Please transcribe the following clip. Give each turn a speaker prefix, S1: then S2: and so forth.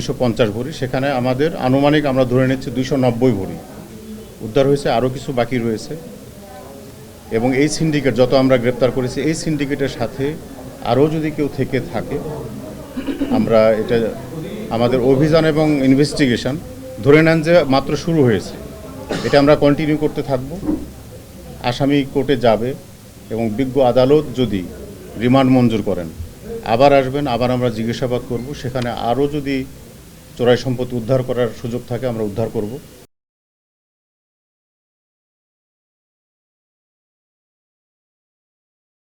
S1: দুশো পঞ্চাশ ভরি। সেখানে আমাদের আনুমানিক আমরা ধরে নিচ্ছি দুইশো নব্বই ভরি। উদ্ধার হয়েছে, আরও কিছু বাকি রয়েছে। এবং এই সিন্ডিকেট যত আমরা গ্রেপ্তার করেছি, এই সিন্ডিকেটের সাথে আরও যদি কেউ থেকে থাকে, আমরা এটা আমাদের অভিযান এবং ইনভেস্টিগেশন ধরে নেন যে মাত্র শুরু হয়েছে। এটা আমরা কন্টিনিউ করতে থাকব। আসামি কোর্টে যাবে এবং বিজ্ঞ আদালত যদি রিমান্ড মঞ্জুর করেন, আবার আসবেন, আবার আমরা জিজ্ঞাসাবাদ করব। সেখানে আরও যদি চোরাই সম্পত্তি উদ্ধার করার সুযোগ থাকে আমরা উদ্ধার করব।